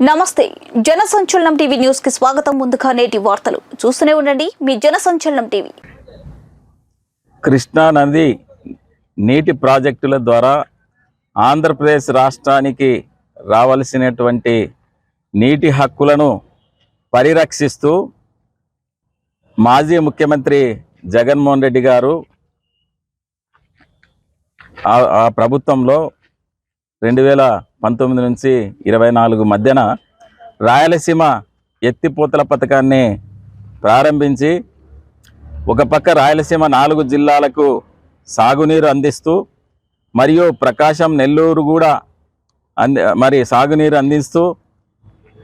నమస్తే జన సంచలనం టీవీ న్యూస్కి స్వాగతం. ముందుగా నేటి వార్తలు. చూస్తూనే ఉండండి మీ జనసంచలనం టీవీ. కృష్ణా నది నీటి ప్రాజెక్టుల ద్వారా ఆంధ్రప్రదేశ్ రాష్ట్రానికి రావలసినటువంటి నీటి హక్కులను పరిరక్షిస్తూ మాజీ ముఖ్యమంత్రి జగన్మోహన్ రెడ్డి గారు ఆ- ఆ ప్రభుత్వంలో రెండు వేల పంతొమ్మిది నుంచి ఇరవై నాలుగు మధ్యన రాయలసీమ ఎత్తిపోతల పథకాన్ని ప్రారంభించి ఒక పక్క రాయలసీమ నాలుగు జిల్లాలకు సాగునీరు అందిస్తూ మరియు ప్రకాశం నెల్లూరు కూడా అంది మరి సాగునీరు అందిస్తూ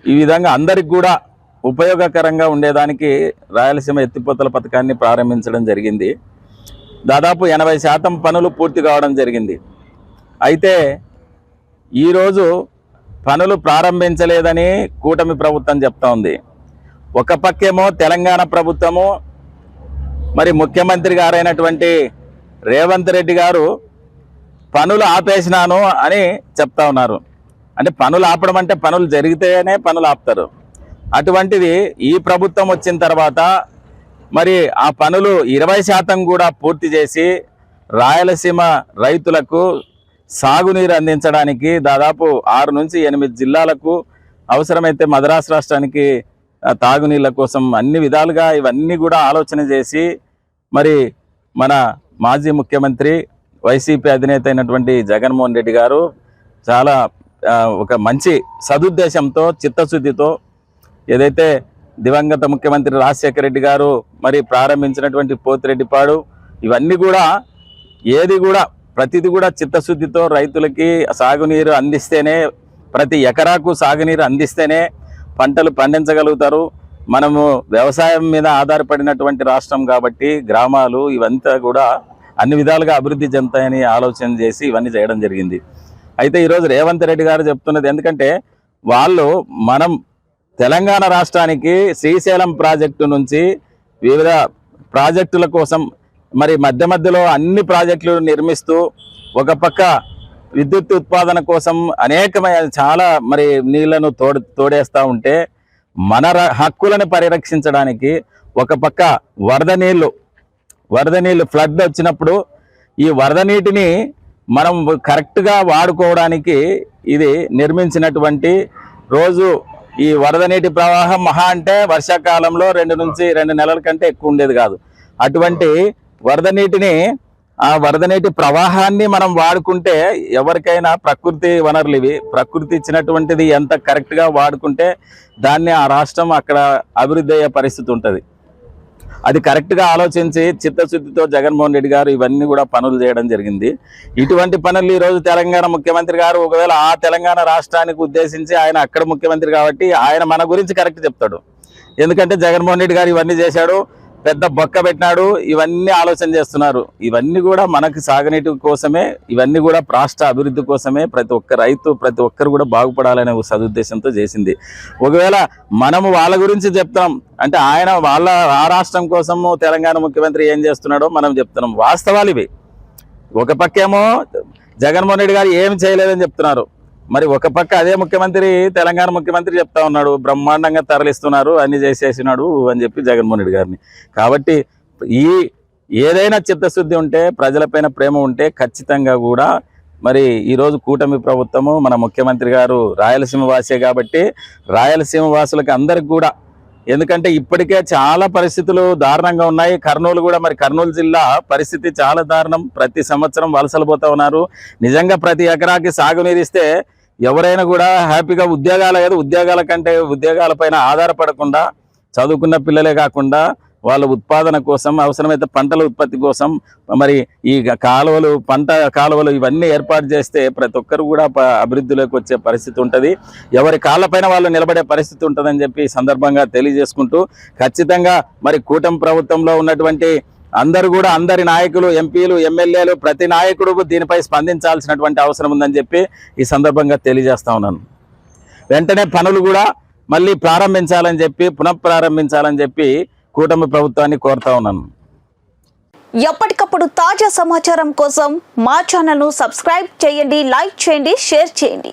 ఈ విధంగా అందరికి కూడా ఉపయోగకరంగా ఉండేదానికి రాయలసీమ ఎత్తిపోతల పథకాన్ని ప్రారంభించడం జరిగింది. దాదాపు ఎనభై శాతం పనులు పూర్తి కావడం జరిగింది. అయితే ఈరోజు పనులు ప్రారంభించలేదని కూటమి ప్రభుత్వం చెప్తా ఉంది. ఒక పక్కేమో తెలంగాణ ప్రభుత్వము మరి ముఖ్యమంత్రి గారైనటువంటి రేవంత్ రెడ్డి గారు పనులు ఆపేసినాను అని చెప్తా ఉన్నారు. అంటే పనులు ఆపడం అంటే పనులు జరిగితేనే పనులు ఆపుతారు. అటువంటిది ఈ ప్రభుత్వం వచ్చిన తర్వాత మరి ఆ పనులు ఇరవై శాతం కూడా పూర్తి చేసి రాయలసీమ రైతులకు సాగునీరు అందించడానికి దాదాపు ఆరు నుంచి ఎనిమిది జిల్లాలకు అవసరమైతే మద్రాసు రాష్ట్రానికి తాగునీళ్ళ కోసం అన్ని విధాలుగా ఇవన్నీ కూడా ఆలోచన చేసి మరి మన మాజీ ముఖ్యమంత్రి వైసీపీ అధినేత అయినటువంటి జగన్మోహన్ రెడ్డి గారు చాలా ఒక మంచి సదుద్దేశంతో చిత్తశుద్ధితో ఏదైతే దివంగత ముఖ్యమంత్రి రాజశేఖర రెడ్డి గారు మరి ప్రారంభించినటువంటి పోతిరెడ్డిపాడు ఇవన్నీ కూడా ఏది కూడా ప్రతిది కూడా చిత్తశుద్ధితో రైతులకి సాగునీరు అందిస్తేనే ప్రతి ఎకరాకు సాగునీరు అందిస్తేనే పంటలు పండించగలుగుతారు. మనము వ్యవసాయం మీద ఆధారపడినటువంటి రాష్ట్రం కాబట్టి గ్రామాలు ఇవంతా కూడా అన్ని విధాలుగా అభివృద్ధి చెందుతాయని ఆలోచన చేసి ఇవన్నీ చేయడం జరిగింది. అయితే ఈరోజు రేవంత్ రెడ్డి గారు చెప్తున్నది ఎందుకంటే వాళ్ళు మనం తెలంగాణ రాష్ట్రానికి శ్రీశైలం ప్రాజెక్టు నుంచి వివిధ ప్రాజెక్టుల కోసం మరి మధ్య మధ్యలో అన్ని ప్రాజెక్టులు నిర్మిస్తూ ఒక పక్క విద్యుత్ ఉత్పాదన కోసం అనేకమైన చాలా మరి నీళ్ళను తోడు తోడేస్తూ ఉంటే మన ర- హక్కులను పరిరక్షించడానికి ఒక పక్క వరద నీళ్ళు వరద నీళ్ళు ఫ్లడ్ వచ్చినప్పుడు ఈ వరద నీటిని మనం కరెక్ట్గా వాడుకోవడానికి ఇది నిర్మించినటువంటి రోజు ఈ వరద నీటి ప్రవాహం మహా అంటే వర్షాకాలంలో రెండు నుంచి రెండు నెలల కంటే ఎక్కువ ఉండేది కాదు. అటువంటి వరద నీటిని ఆ వరద నీటి ప్రవాహాన్ని మనం వాడుకుంటే ఎవరికైనా ప్రకృతి వనరులు ఇవి ప్రకృతి ఇచ్చినటువంటిది ఎంత కరెక్ట్గా వాడుకుంటే దాన్ని ఆ రాష్ట్రం అక్కడ అభివృద్ధి అయ్యే పరిస్థితి ఉంటుంది. అది కరెక్ట్గా ఆలోచించి చిత్తశుద్ధితో జగన్మోహన్ రెడ్డి గారు ఇవన్నీ కూడా పనులు చేయడం జరిగింది. ఇటువంటి పనులు ఈరోజు తెలంగాణ ముఖ్యమంత్రి గారు ఒకవేళ ఆ తెలంగాణ రాష్ట్రానికి ఉద్దేశించి ఆయన అక్కడ ముఖ్యమంత్రి కాబట్టి ఆయన మన గురించి కరెక్ట్ చెప్తాడు. ఎందుకంటే జగన్మోహన్ రెడ్డి గారు ఇవన్నీ చేశాడు. పెద్ద బొక్క పెట్టినాడు. ఇవన్నీ ఆలోచన చేస్తున్నారు. ఇవన్నీ కూడా మనకు సాగునీటి కోసమే ఇవన్నీ కూడా రాష్ట్ర అభివృద్ధి కోసమే ప్రతి ఒక్క రైతు ప్రతి ఒక్కరు కూడా బాగుపడాలనే ఒక సదుద్దేశంతో చేసింది. ఒకవేళ మనము వాళ్ళ గురించి చెప్తాం అంటే ఆయన వాళ్ళ ఆ రాష్ట్రం కోసము తెలంగాణ ముఖ్యమంత్రి ఏం చేస్తున్నాడో మనం చెప్తున్నాం. వాస్తవాలు ఇవి. ఒక పక్కేమో జగన్మోహన్ రెడ్డి గారు ఏం చేయలేదని చెప్తున్నారు. మరి ఒక పక్క అదే ముఖ్యమంత్రి తెలంగాణ ముఖ్యమంత్రి చెప్తా ఉన్నాడు బ్రహ్మాండంగా తరలిస్తున్నారు అన్ని చేసేసినాడు అని చెప్పి జగన్మోహన్ రెడ్డి గారిని. కాబట్టి ఈ ఏదైనా చిత్తశుద్ధి ఉంటే ప్రజలపైన ప్రేమ ఉంటే ఖచ్చితంగా కూడా మరి ఈరోజు కూటమి ప్రభుత్వము మన ముఖ్యమంత్రి గారు రాయలసీమ వాసే కాబట్టి రాయలసీమ వాసులకు అందరికి కూడా ఎందుకంటే ఇప్పటికే చాలా పరిస్థితులు దారుణంగా ఉన్నాయి. కర్నూలు కూడా మరి కర్నూలు జిల్లా పరిస్థితి చాలా దారుణం. ప్రతి సంవత్సరం వలసలు పోతా ఉన్నారు. నిజంగా ప్రతి ఎకరాకి సాగునీరు ఇస్తే ఎవరైనా కూడా హ్యాపీగా ఉద్యోగాల కదా ఉద్యోగాల కంటే ఉద్యోగాలపైన ఆధారపడకుండా చదువుకున్న పిల్లలే కాకుండా వాళ్ళ ఉత్పాదన కోసం అవసరమైతే పంటల ఉత్పత్తి కోసం మరి ఈ కాలువలు పంట కాలువలు ఇవన్నీ ఏర్పాటు చేస్తే ప్రతి ఒక్కరు కూడా అభివృద్ధిలోకి వచ్చే పరిస్థితి ఉంటుంది. ఎవరి కాళ్ళపైన వాళ్ళు నిలబడే పరిస్థితి ఉంటుందని చెప్పి సందర్భంగా తెలియజేసుకుంటూ ఖచ్చితంగా మరి కూటమి ప్రభుత్వంలో ఉన్నటువంటి అందరూ కూడా అందరి నాయకులు ఎంపీలు ఎమ్మెల్యేలు ప్రతి నాయకుడు దీనిపై స్పందించాల్సినటువంటి అవసరం ఉందని చెప్పి ఈ సందర్భంగా తెలియజేస్తా ఉన్నాను. వెంటనే పనులు కూడా మళ్ళీ ప్రారంభించాలని చెప్పి పునఃప్రారంభించాలని చెప్పి కూటమి ప్రభుత్వాన్ని కోరుతా ఉన్నాను. ఎప్పటికప్పుడు తాజా సమాచారం కోసం మా ఛానల్ను సబ్స్క్రైబ్ చేయండి లైక్ చేయండి షేర్ చేయండి.